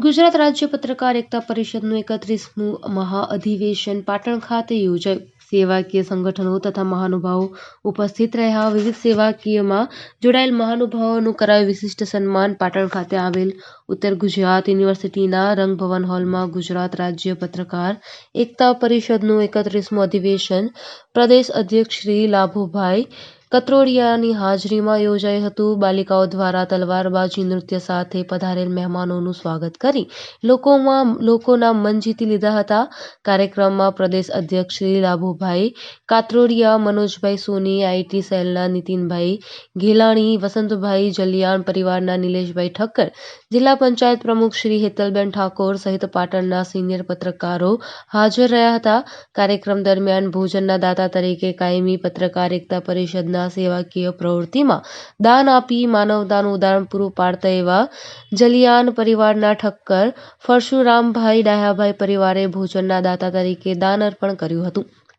ગુજરાત રાજ્ય પત્રકાર એકતા પરિષદનું એકત્રીસમું મહાઅધિવેશન પાટણ ખાતે યોજાયું. સેવાકીય સંગઠનો તથા મહાનુભાવો ઉપસ્થિત રહ્યા. વિવિધ સેવાકીયમાં જોડાયેલ મહાનુભાવોનું કરાયું વિશિષ્ટ સન્માન પાટણ ખાતે આવેલ ઉત્તર ગુજરાત યુનિવર્સિટીના રંગભવન હોલમાં ગુજરાત રાજ્ય પત્રકાર એકતા પરિષદનું એકત્રીસમું અધિવેશન પ્રદેશ અધ્યક્ષ શ્રી લાભુભાઈ કત્રોડિયાની હાજરીમાં યોજાયું હતું. બાલિકાઓ દ્વારા તલવારબાજી નૃત્ય સાથે પધારેલ મહેમાનોનું સ્વાગત કરી લોકોમાં, લોકોના મન જીતી લીધા હતા. કાર્યક્રમમાં પ્રદેશ અધ્યક્ષ શ્રી લાભુભાઈ કાત્રોડિયા, મનોજભાઈ સોની, આઈટી સેલના નીતિનભાઈ ઘેલાણી, વસંતભાઈ જલિયાણ પરિવારના નિલેશભાઈ ઠક્કર, જિલ્લા પંચાયત પ્રમુખ શ્રી હેતલબેન ઠાકોર સહિત પાટણના સિનિયર પત્રકારો હાજર રહ્યા હતા. કાર્યક્રમ દરમિયાન ભોજનના દાતા તરીકે કાયમી પત્રકાર એકતા પરિષદના સેવાકીય પ્રવૃત્તિમાં દાન આપી માનવતાનું ઉદાહરણ પૂરું પાડતા એવા જલિયાન પરિવારના ઠક્કર પરશુરામભાઈ ડાયાભાઈ પરિવારે ભોજનના દાતા તરીકે દાન અર્પણ કર્યું હતું.